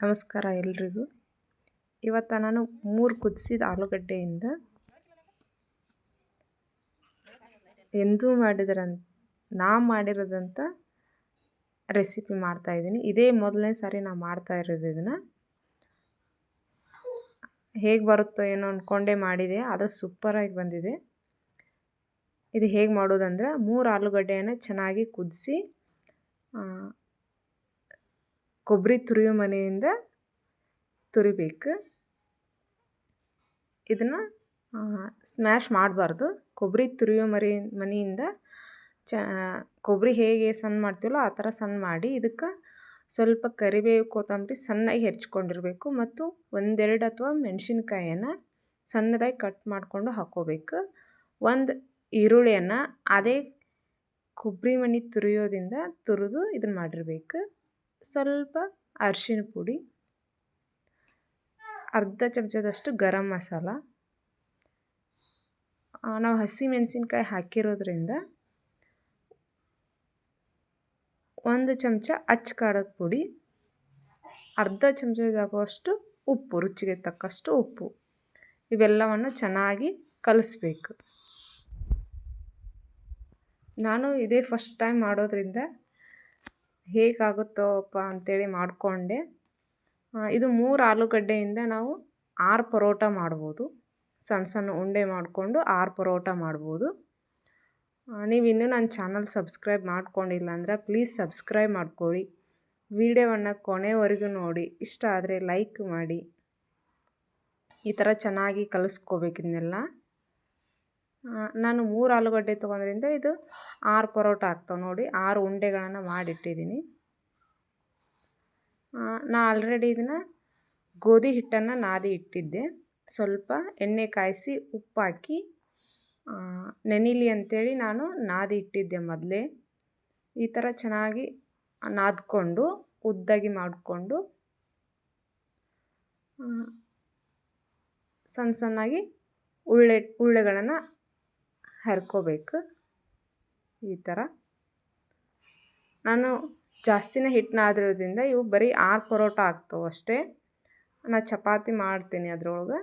ನಮಸ್ಕಾರ ಎಲ್ರಿಗೂ. ಇವತ್ತು ನಾನು ಮೂರು ಕುದಿಸಿದ ಆಲೂಗಡ್ಡೆಯಿಂದ ಎಂದೂ ಮಾಡಿದ್ರಂತ ನಾ ಮಾಡಿರೋದಂಥ ರೆಸಿಪಿ ಮಾಡ್ತಾಯಿದ್ದೀನಿ ಇದೇ ಮೊದಲನೇ ಸಾರಿ ನಾನು ಮಾಡ್ತಾ ಇರೋದು ಇದನ್ನು. ಹೇಗೆ ಬರುತ್ತೋ ಏನೋ ಅಂದ್ಕೊಂಡೇ ಮಾಡಿದೆ, ಅದು ಸೂಪರಾಗಿ ಬಂದಿದೆ. ಇದು ಹೇಗೆ ಮಾಡೋದಂದ್ರೆ ಮೂರು ಆಲೂಗಡ್ಡೆಯನ್ನು ಚೆನ್ನಾಗಿ ಕುದಿಸಿ ಕೊಬ್ಬರಿ ತುರಿಯೋ ಮನೆಯಿಂದ ತುರಿಬೇಕು. ಇದನ್ನು ಸ್ಮ್ಯಾಶ್ ಮಾಡಬಾರ್ದು. ಕೊಬ್ಬರಿ ತುರಿಯೋ ಮರಿ, ಮನೆಯಿಂದ ಚ, ಕೊಬ್ಬರಿ ಹೇಗೆ ಸಣ್ಣ ಮಾಡ್ತೀವಲ್ಲೋ ಆ ಥರ ಸಣ್ಣ ಮಾಡಿ ಇದಕ್ಕೆ ಸ್ವಲ್ಪ ಕರಿಬೇವು ಕೊತ್ತಂಬರಿ ಸಣ್ಣಗೆ ಹೆಚ್ಕೊಂಡಿರಬೇಕು ಮತ್ತು ಒಂದೆರಡು ಅಥವಾ ಮೆಣಸಿನ್ಕಾಯನ್ನು ಸಣ್ಣದಾಗಿ ಕಟ್ ಮಾಡಿಕೊಂಡು ಹಾಕ್ಕೋಬೇಕು. ಒಂದು ಈರುಳ್ಳಿಯನ್ನು ಅದೇ ಕೊಬ್ಬರಿ ಮನೆ ತುರಿಯೋದಿಂದ ತುರಿದು ಇದನ್ನು ಮಾಡಿರಬೇಕು. ಸ್ವಲ್ಪ ಅರಿಶಿನ ಪುಡಿ, ಅರ್ಧ ಚಮಚದಷ್ಟು ಗರಂ ಮಸಾಲ. ನಾವು ಹಸಿ ಮೆಣಸಿನ್ಕಾಯಿ ಹಾಕಿರೋದ್ರಿಂದ ಒಂದು ಚಮಚ ಅಚ್ಚ ಪುಡಿ, ಅರ್ಧ ಚಮಚದಾಗುವಷ್ಟು ಉಪ್ಪು, ರುಚಿಗೆ ತಕ್ಕಷ್ಟು ಉಪ್ಪು. ಇವೆಲ್ಲವನ್ನು ಚೆನ್ನಾಗಿ ಕಲಿಸ್ಬೇಕು. ನಾನು ಇದೇ ಫಸ್ಟ್ ಟೈಮ್ ಮಾಡೋದ್ರಿಂದ ಹೇಗಾಗುತ್ತೋಪ್ಪ ಅಂಥೇಳಿ ಮಾಡಿಕೊಂಡೆ. ಇದು ಮೂರು ಆಲೂಗಡ್ಡೆಯಿಂದ ನಾವು ಆರು ಪರೋಟ ಮಾಡ್ಬೋದು. ಸಣ್ಣ ಸಣ್ಣ ಉಂಡೆ ಮಾಡಿಕೊಂಡು ಆರು ಪರೋಟ ಮಾಡ್ಬೋದು. ನೀವು ಇನ್ನೂ ನನ್ನ ಚಾನಲ್ ಸಬ್ಸ್ಕ್ರೈಬ್ ಮಾಡ್ಕೊಂಡಿಲ್ಲ ಅಂದರೆ ಪ್ಲೀಸ್ ಸಬ್ಸ್ಕ್ರೈಬ್ ಮಾಡ್ಕೊಳ್ಳಿ. ವಿಡಿಯೋವನ್ನು ಕೊನೆವರೆಗೂ ನೋಡಿ. ಇಷ್ಟ ಆದರೆ ಲೈಕ್ ಮಾಡಿ. ಈ ಥರ ಚೆನ್ನಾಗಿ ಕಲಿಸ್ಕೋಬೇಕು ಇದನ್ನೆಲ್ಲ. ನಾನು ಮೂರು ಆಲೂಗಡ್ಡೆ ತೊಗೊಂಡ್ರಿಂದ ಇದು ಆರು ಪರೋಟ ಆಗ್ತಾವೆ ನೋಡಿ, ಆರು ಉಂಡೆಗಳನ್ನು ಮಾಡಿಟ್ಟಿದ್ದೀನಿ ನಾ ಆಲ್ರೆಡಿ ಇದನ್ನು ಗೋಧಿ ಹಿಟ್ಟನ್ನು ನಾದಿ ಇಟ್ಟಿದ್ದೆ. ಸ್ವಲ್ಪ ಎಣ್ಣೆ ಕಾಯಿಸಿ ಉಪ್ಪಾಕಿ ನೆನಿಲಿ ಅಂಥೇಳಿ ನಾನು ನಾದಿ ಇಟ್ಟಿದ್ದೆ ಮೊದಲೇ. ಈ ಥರ ಚೆನ್ನಾಗಿ ನಾದ್ಕೊಂಡು, ಉದ್ದಾಗಿ ಮಾಡಿಕೊಂಡು ಸಣ್ಣ ಸಣ್ಣಾಗಿ ಉಳ್ಳೆ, ಉಳ್ಳೆಗಳನ್ನು ಹರ್ಕೋಬೇಕು. ಈ ಥರ ನಾನು ಜಾಸ್ತಿನೇ ಹಿಟ್ಟು ನಾದಿರೋದ್ರಿಂದ ಇವು ಬರೀ ಆರು ಪರೋಟ ಆಗ್ತವೆ ಅಷ್ಟೇ. ನಾನು ಚಪಾತಿ ಮಾಡ್ತೀನಿ ಅದರೊಳಗೆ.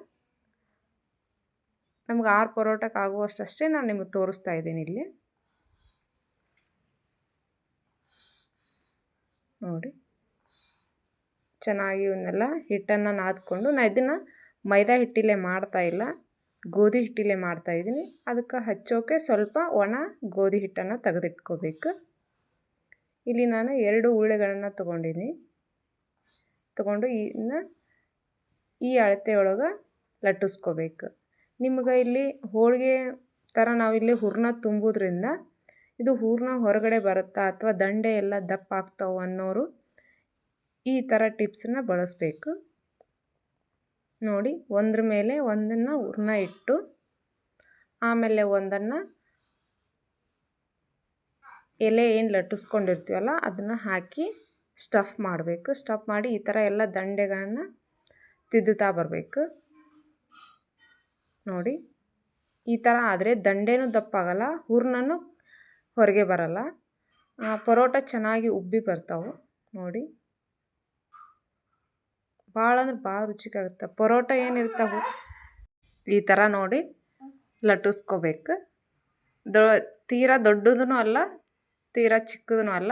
ನಮ್ಗೆ ಆರು ಪರೋಟಕ್ಕೆ ಆಗುವಷ್ಟಷ್ಟೇ ನಾನು ನಿಮಗೆ ತೋರಿಸ್ತಾ ಇದ್ದೀನಿ ಇಲ್ಲಿ. ನೋಡಿ. ಚೆನ್ನಾಗಿ ಇವನ್ನೆಲ್ಲ ಹಿಟ್ಟನ್ನು ನಾದ್ಕೊಂಡು ನಾನು ಇದನ್ನು ಮೈದಾ ಹಿಟ್ಟಿಲ್ಲೇ ಮಾಡ್ತಾ ಇಲ್ಲ. ಗೋಧಿ ಹಿಟ್ಟಿಲೆ ಮಾಡ್ತಾಯಿದ್ದೀನಿ ಅದಕ್ಕೆ ಹಚ್ಚೋಕೆ ಸ್ವಲ್ಪ ಒಣ ಗೋಧಿ ಹಿಟ್ಟನ್ನು ತೆಗೆದಿಟ್ಕೋಬೇಕು. ಇಲ್ಲಿ ನಾನು ಎರಡು ಉಳ್ಳೆಗಳನ್ನು ತೊಗೊಂಡಿನಿ. ತೊಗೊಂಡು ಇನ್ನ ಈ ಅಳತೆಯೊಳಗೆ ಲಟ್ಟಿಸ್ಕೋಬೇಕು. ನಿಮ್ಗೆ ಇಲ್ಲಿ ಹೋಳಿಗೆ ಥರ ನಾವಿಲ್ಲಿ ಹೂರ್ಣ ತುಂಬೋದ್ರಿಂದ ಇದು ಹೂರ್ಣ ಹೊರಗಡೆ ಬರುತ್ತಾ ಅಥವಾ ದಂಡೆ ಎಲ್ಲ ದಪ್ಪ ಆಗ್ತಾವೆ ಅನ್ನೋರು ಈ ಥರ ಟಿಪ್ಸನ್ನ ಬಳಸಬೇಕು. ನೋಡಿ, ಒಂದ್ರ ಮೇಲೆ ಒಂದನ್ನು ಹೂರ್ಣ ಇಟ್ಟು, ಆಮೇಲೆ ಒಂದನ್ನು ಎಲೆ ಏನು ಲಟ್ಟಿಸ್ಕೊಂಡಿರ್ತೀವಲ್ಲ, ಅದನ್ನು ಹಾಕಿ ಸ್ಟಫ್ ಮಾಡಬೇಕು. ಸ್ಟಫ್ ಮಾಡಿ ಈ ಥರ ಎಲ್ಲ ದಂಡೆಗಳನ್ನು ತಿದ್ದುತ್ತಾ ಬರಬೇಕು. ನೋಡಿ, ಈ ಥರ ಆದರೆ ದಂಡೆನೂ ದಪ್ಪಾಗಲ್ಲ ಹೂರ್ಣನೂ ಹೊರಗೆ ಬರಲ್ಲ. ಪರೋಟ ಚೆನ್ನಾಗಿ ಉಬ್ಬಿ ಬರ್ತಾವೆ. ನೋಡಿ. ಭಾಳ ಅಂದ್ರೆ ಭಾಳ ರುಚಿಗಾಗುತ್ತೆ. ಪರೋಟ ಏನಿರ್ತಾವೆ ಈ ಥರ ನೋಡಿ ಲಟ್ಟಿಸ್ಕೋಬೇಕು. ದೊ ತೀರಾ ದೊಡ್ಡದೂ ಅಲ್ಲ, ತೀರಾ ಚಿಕ್ಕದೂ ಅಲ್ಲ.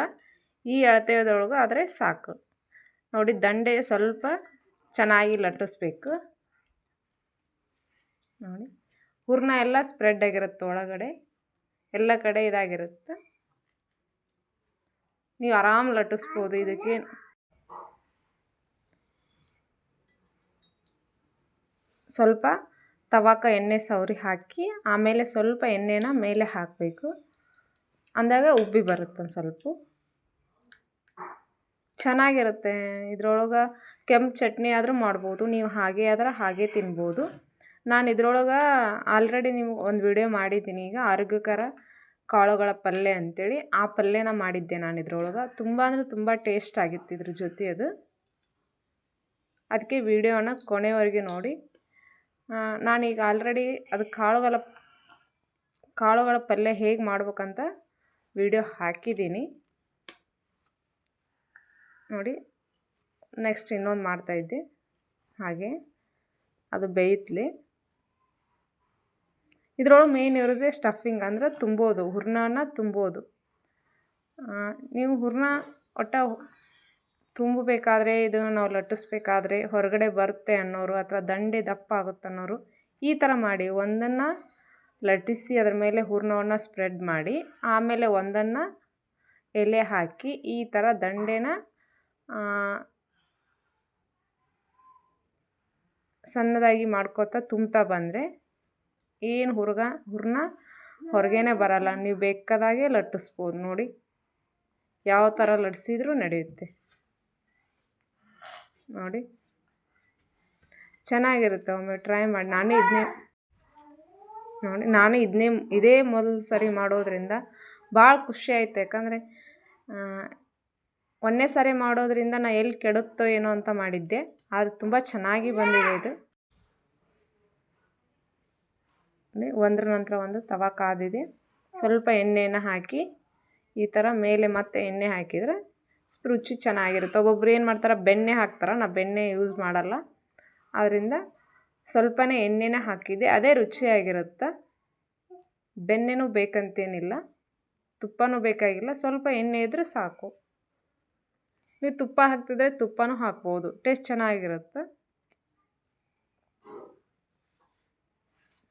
ಈ ಅಳತೆಯದೊಳಗೆ ಆದರೆ ಸಾಕು. ನೋಡಿ ದಂಡೆ ಸ್ವಲ್ಪ ಚೆನ್ನಾಗಿ ಲಟ್ಟಿಸ್ಬೇಕು. ನೋಡಿ ಹೂರ್ಣ ಎಲ್ಲ ಸ್ಪ್ರೆಡ್ ಆಗಿರುತ್ತೆ ಒಳಗಡೆ. ಎಲ್ಲ ಕಡೆ ಇದಾಗಿರುತ್ತೆ. ನೀವು ಆರಾಮ್ ಲಟ್ಟಿಸ್ಬೋದು. ಇದಕ್ಕೆ ಸ್ವಲ್ಪ ತವಾಕ ಎಣ್ಣೆ ಸವರಿ ಹಾಕಿ, ಆಮೇಲೆ ಸ್ವಲ್ಪ ಎಣ್ಣೆನ ಮೇಲೆ ಹಾಕಬೇಕು. ಅಂದಾಗ ಉಬ್ಬಿ ಬರುತ್ತೆ ಒಂದು ಸ್ವಲ್ಪ. ಚೆನ್ನಾಗಿರುತ್ತೆ. ಇದ್ರೊಳಗೆ ಕೆಂಪು ಚಟ್ನಿ ಆದರೂ ಮಾಡ್ಬೋದು. ನೀವು ಹಾಗೆ ಆದ್ರೆ ಹಾಗೆ ತಿನ್ಬೋದು. ನಾನು ಇದ್ರೊಳಗೆ ಆಲ್ರೆಡಿ ನಿಮ್ಗೆ ಒಂದು ವಿಡಿಯೋ ಮಾಡಿದ್ದೀನಿ. ಈಗ ಆರೋಗ್ಯಕರ ಕಾಳುಗಳ ಪಲ್ಯ ಅಂಥೇಳಿ ಆ ಪಲ್ಯನ ಮಾಡಿದ್ದೆ ನಾನು ಇದ್ರೊಳಗೆ. ತುಂಬ ಅಂದರೆ ತುಂಬ ಟೇಸ್ಟ್ ಆಗಿತ್ತು ಇದ್ರ ಜೊತೆ ಅದು. ಅದಕ್ಕೆ ವಿಡಿಯೋನ ಕೊನೆವರೆಗೆ ನೋಡಿ. ನಾನೀಗ ಆಲ್ರೆಡಿ ಅದು ಕಾಳುಗಳ ಕಾಳುಗಳ ಪಲ್ಯ ಹೇಗೆ ಮಾಡ್ಬೇಕಂತ ವಿಡಿಯೋ ಹಾಕಿದ್ದೀನಿ. ನೋಡಿ ನೆಕ್ಸ್ಟ್ ಇನ್ನೊಂದು ಮಾಡ್ತಾಯಿದ್ದೆ ಹಾಗೆ, ಅದು ಬೇಯಿತ್ಲಿ. ಇದ್ರೊಳಗೆ ಮೇನ್ ಇರೋದೇ ಸ್ಟಫಿಂಗ್ ಅಂದರೆ ತುಂಬೋದು, ಹೂರ್ಣನ ತುಂಬೋದು. ನೀವು ಹೂರ್ಣ ಒಟ್ಟ ತುಂಬಬೇಕಾದ್ರೆ ಇದನ್ನು ನಾವು ಲಟ್ಟಿಸ್ಬೇಕಾದ್ರೆ ಹೊರಗಡೆ ಬರುತ್ತೆ ಅನ್ನೋರು ಅಥವಾ ದಂಡೆ ದಪ್ಪ ಆಗುತ್ತೆ ಅನ್ನೋರು ಈ ಥರ ಮಾಡಿ ಒಂದನ್ನು ಲಟ್ಟಿಸಿ ಅದರ ಮೇಲೆ ಹೂರ್ಣವನ್ನು ಸ್ಪ್ರೆಡ್ ಮಾಡಿ, ಆಮೇಲೆ ಒಂದನ್ನು ಎಲೆ ಹಾಕಿ ಈ ಥರ ದಂಡೆನ ಸಣ್ಣದಾಗಿ ಮಾಡ್ಕೋತಾ ತುಂಬ್ತಾ ಬಂದರೆ ಏನು ಹುರ್ಗ ಹುರ್ನ ಹೊರಗೇನೆ ಬರಲ್ಲ. ನೀವು ಬೇಕಾದಾಗೆ ಲಟ್ಟಿಸ್ಬೋದು. ನೋಡಿ, ಯಾವ ಥರ ಲಟ್ಸಿದ್ರೂ ನಡೆಯುತ್ತೆ. ನೋಡಿ. ಚೆನ್ನಾಗಿರುತ್ತೆ ಒಮ್ಮೆ ಟ್ರೈ ಮಾಡಿ. ನಾನೇ ಇದನ್ನೇ ನೋಡಿ, ನಾನು ಇದನ್ನೇ ಇದೇ ಮೊದಲು ಸರಿ ಮಾಡೋದ್ರಿಂದ ಭಾಳ ಖುಷಿ ಆಯಿತು. ಯಾಕಂದರೆ ಒಂದೇ ಸಾರಿ ಮಾಡೋದ್ರಿಂದ ನಾ ಎಲ್ಲಿ ಕೆಡುತ್ತೋ ಏನೋ ಅಂತ ಮಾಡಿದ್ದೆ. ಆದರೆ ತುಂಬ ಚೆನ್ನಾಗಿ ಬಂದಿದೆ ಇದು. ಒಂದರ ನಂತರ ಒಂದು ತವ ಕಾದಿದೆ. ಸ್ವಲ್ಪ ಎಣ್ಣೆನ ಹಾಕಿ, ಈ ಥರ ಮೇಲೆ ಮತ್ತೆ ಎಣ್ಣೆ ಹಾಕಿದರೆ ರುಚಿ ಚೆನ್ನಾಗಿರುತ್ತೆ. ಒಬ್ಬೊಬ್ರು ಏನು ಮಾಡ್ತಾರೆ, ಬೆಣ್ಣೆ ಹಾಕ್ತಾರೆ. ನಾ ಬೆಣ್ಣೆ ಯೂಸ್ ಮಾಡಲ್ಲ. ಆದ್ದರಿಂದ ಸ್ವಲ್ಪನೇ ಎಣ್ಣೆನೇ ಹಾಕಿದೆ ಅದೇ ರುಚಿಯಾಗಿರುತ್ತೆ. ಬೆಣ್ಣೆನೂ ಬೇಕಂತೇನಿಲ್ಲ. ತುಪ್ಪನೂ ಬೇಕಾಗಿಲ್ಲ. ಸ್ವಲ್ಪ ಎಣ್ಣೆ ಇದ್ದರೆ ಸಾಕು. ನೀವು ತುಪ್ಪ ಹಾಕ್ತಿದ್ರೆ ತುಪ್ಪನೂ ಹಾಕ್ಬೋದು. ಟೇಸ್ಟ್ ಚೆನ್ನಾಗಿರುತ್ತೆ.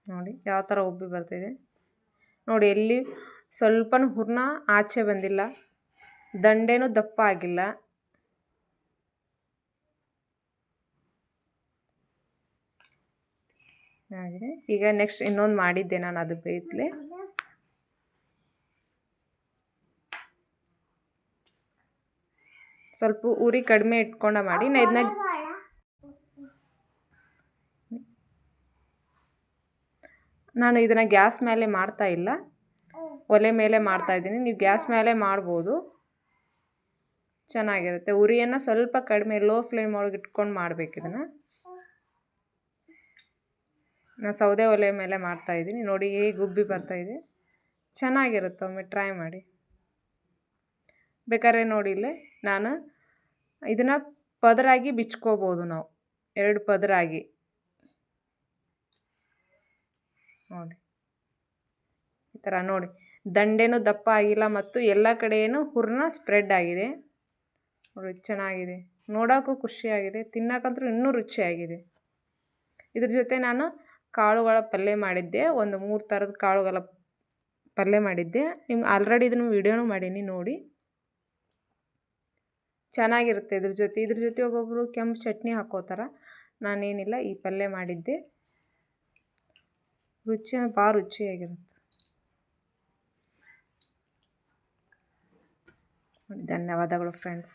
ನೋಡಿ, ಯಾವ ಥರ ಉಬ್ಬಿ ಬರ್ತಿದೆ. ನೋಡಿ, ಎಲ್ಲಿ ಸ್ವಲ್ಪನೂ ಹೂರ್ಣ ಆಚೆ ಬಂದಿಲ್ಲ. ದಂಡೆನೂ ದಪ್ಪ ಆಗಿಲ್ಲ. ಆಗಿದೆ. ಈಗ ನೆಕ್ಸ್ಟ್ ಇನ್ನೊಂದು ಮಾಡಿದ್ದೆ ನಾನು ಅದು ಬೇಯ್ತಲೆ. ಸ್ವಲ್ಪ ಉರಿ ಕಡಿಮೆ ಇಟ್ಕೊಂಡ ಮಾಡಿ ನಾ ಇದನ್ನ ನಾನು ಇದನ್ನು ಗ್ಯಾಸ್ ಮೇಲೆ ಮಾಡ್ತಾ ಇಲ್ಲ. ಒಲೆ ಮೇಲೆ ಮಾಡ್ತಾ ಇದ್ದೀನಿ. ನೀವು ಗ್ಯಾಸ್ ಮೇಲೆ ಮಾಡ್ಬೋದು. ಚೆನ್ನಾಗಿರುತ್ತೆ. ಉರಿಯನ್ನು ಸ್ವಲ್ಪ ಕಡಿಮೆ ಲೋ ಫ್ಲೇಮ್ ಒಳಗೆ ಇಟ್ಕೊಂಡು ಮಾಡಬೇಕು ಇದನ್ನು. ನಾನು ಸೌದೆ ಒಲೆ ಮೇಲೆ ಮಾಡ್ತಾಯಿದ್ದೀನಿ ನೋಡಿ ಹೇಗೆ ಉಬ್ಬಿ ಬರ್ತಾಯಿದೆ ಚೆನ್ನಾಗಿರುತ್ತೆ, ಒಮ್ಮೆ ಟ್ರೈ ಮಾಡಿ. ಬೇಕಾದ್ರೆ ನೋಡಿ ಇಲ್ಲೇ, ನಾನು ಇದನ್ನು ಪದರಾಗಿ ಬಿಚ್ಕೋಬೋದು ನಾವು. ಎರಡು ಪದರಾಗಿ. ನೋಡಿ. ಈ ಥರ ನೋಡಿ. ದಂಡೆನೂ ದಪ್ಪ ಆಗಿಲ್ಲ ಮತ್ತು ಎಲ್ಲ ಕಡೆಯೂ ಹುರ್ನ ಸ್ಪ್ರೆಡ್ ಆಗಿದೆ. ನೋಡಿ ಚೆನ್ನಾಗಿದೆ ನೋಡೋಕ್ಕೂ ಖುಷಿಯಾಗಿದೆ. ತಿನ್ನೋಕ್ಕಂತೂ ಇನ್ನೂ ರುಚಿಯಾಗಿದೆ. ಇದ್ರ ಜೊತೆ ನಾನು ಕಾಳುಗಳ ಪಲ್ಯ ಮಾಡಿದ್ದೆ. ಒಂದು ಮೂರು ಥರದ ಕಾಳುಗಳ ಪಲ್ಯ ಮಾಡಿದ್ದೆ. ನಿಮ್ಗೆ ಆಲ್ರೆಡಿ ಇದನ್ನು ವೀಡಿಯೋನೂ ಮಾಡೀನಿ, ನೋಡಿ. ಚೆನ್ನಾಗಿರುತ್ತೆ ಇದ್ರ ಜೊತೆ. ಇದ್ರ ಜೊತೆ ಒಬ್ಬೊಬ್ಬರು ಕೆಂಪು ಚಟ್ನಿ ಹಾಕೋತಾರ. ನಾನೇನಿಲ್ಲ, ಈ ಪಲ್ಯ ಮಾಡಿದ್ದೆ. ರುಚಿ, ಭಾಳ ರುಚಿಯಾಗಿರುತ್ತೆ. ಧನ್ಯವಾದಗಳು ಫ್ರೆಂಡ್ಸ್